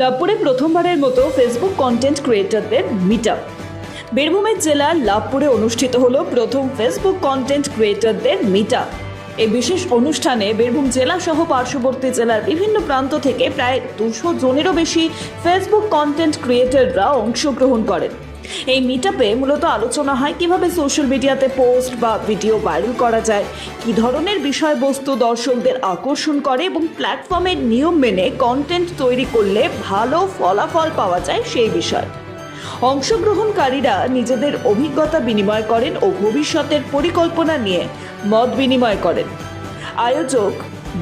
লাভপুরে প্রথমবারের মতো Facebook content ক্রিয়েটরদের মিট আপ বীরভূমের জেলার লাভপুরে অনুষ্ঠিত হল প্রথম ফেসবুক কন্টেন্ট ক্রিয়েটরদের মিট আপ এই বিশেষ অনুষ্ঠানে বীরভূম জেলা সহ পার্শ্ববর্তী জেলার বিভিন্ন প্রান্ত থেকে প্রায় দুশো জনেরও বেশি ফেসবুক কন্টেন্ট ক্রিয়েটররা অংশগ্রহণ করেন। এই মিট মূলত আলোচনা হয় কীভাবে সোশ্যাল মিডিয়াতে পোস্ট বা ভিডিও ভাইরাল করা যায়, কী ধরনের বিষয়বস্তু দর্শকদের আকর্ষণ করে এবং প্ল্যাটফর্মের নিয়ম মেনে কন্টেন্ট তৈরি করলে ভালো ফলাফল পাওয়া যায় সেই বিষয়। অংশগ্রহণকারীরা নিজেদের অভিজ্ঞতা বিনিময় করেন ও ভবিষ্যতের পরিকল্পনা নিয়ে মত বিনিময় করেন। আয়োজক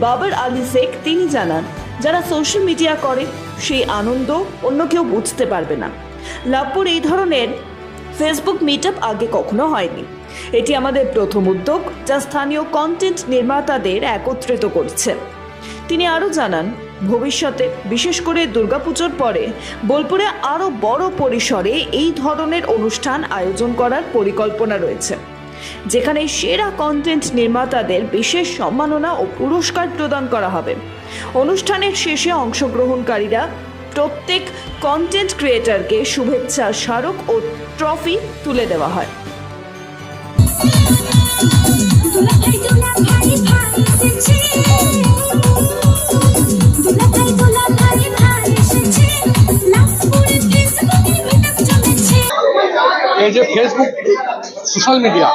বাবর আলী শেখ তিনি জানান, যারা সোশ্যাল মিডিয়া করে, সেই আনন্দ অন্য কেউ বুঝতে পারবে না। লাভপুর এই ধরনের ফেসবুক মিট আগে কখনো হয়নি। এটি আমাদের প্রথম উদ্যোগ, যা স্থানীয় কন্টেন্ট নির্মাতাদের একত্রিত করছে। তিনি আরও জানান, ভবিষ্যতে, বিশেষ করে দুর্গাপুজোর পরে, বোলপুরে আরও বড় পরিসরে এই ধরনের অনুষ্ঠান আয়োজন করার পরিকল্পনা রয়েছে, যেখানে সেরা কন্টেন্ট নির্মাতাদের বিশেষ সম্মাননা ও পুরস্কার প্রদান করা হবে। অনুষ্ঠানের শেষে অংশগ্রহণকারীরা প্রত্যেক কন্টেন্ট ক্রিয়েটারকে শুভেচ্ছা, স্মারক ও ট্রফি তুলে দেওয়া হয়। এই যে Facebook social media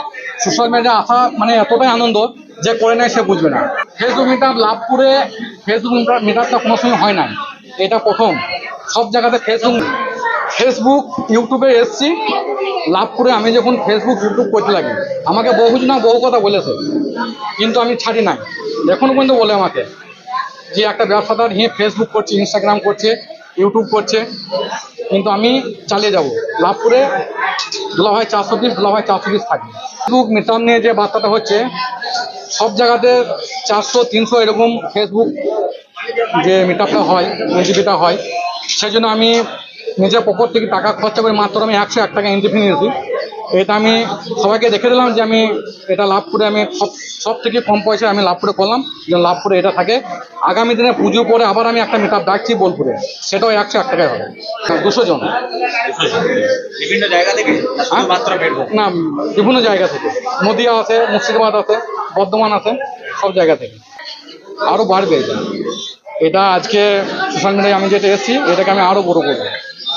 social media আসা মানে এতটাই আনন্দ যে করে নেয় সে বুঝবে না। ফেসবুক মিটআপ লাভপুরে ফেসবুক মিটআপটা কোনো সময় হয় নাই। এটা প্রথম। সব জায়গাতে ফেসবুক ফেসবুক ইউটিউবে এসছি। লাভ করে আমি যখন ফেসবুক ইউটিউব করতে লাগি, আমাকে বহু না বহু কথা বলেছে, কিন্তু আমি ছাড়ি নাই। এখনও পর্যন্ত বলে আমাকে যে একটা ব্যবসাদার নিয়ে ফেসবুক করছে ইনস্টাগ্রাম করছে ইউটিউব করছে, কিন্তু আমি চালিয়ে যাব। লাভপুরে দুলাভাই চারশো পিস দুলাভাই চারশো পিস থাকবে ফেসবুক মিটার নিয়ে যে বার্তাটা হচ্ছে, সব জায়গাতে চারশো তিনশো এরকম ফেসবুক যে মিটাপটা হয় এনজিপিটা হয় সেই জন্য আমি নিজের পকেট থেকে টাকা খরচা করে মাত্র আমি একশো এক টাকা এনজিপি নিয়েছি। এটা আমি সবাইকে দেখে দিলাম যে আমি এটা লাভ করে আমি সব সব থেকে কম পয়সায় আমি লাভ করে করলাম যে লাভ করে এটা থাকে। আগামী দিনে পুজো পরে আবার আমি একটা মিটাপ ডাকছি বোলপুরে সেটাও একশো এক টাকায় হবে। দুশো জন। বিভিন্ন জায়গা থেকে না শুধুমাত্র না বিভিন্ন জায়গা থেকে। নদিয়া আছে মুর্শিদাবাদ আছে বর্ধমান আছে সব জায়গা থেকে। আরও বাড়বে এটা। এটা আজকে মিডিয়ায় আমি যেটা এসেছি এটাকে আমি আরও বড় করব।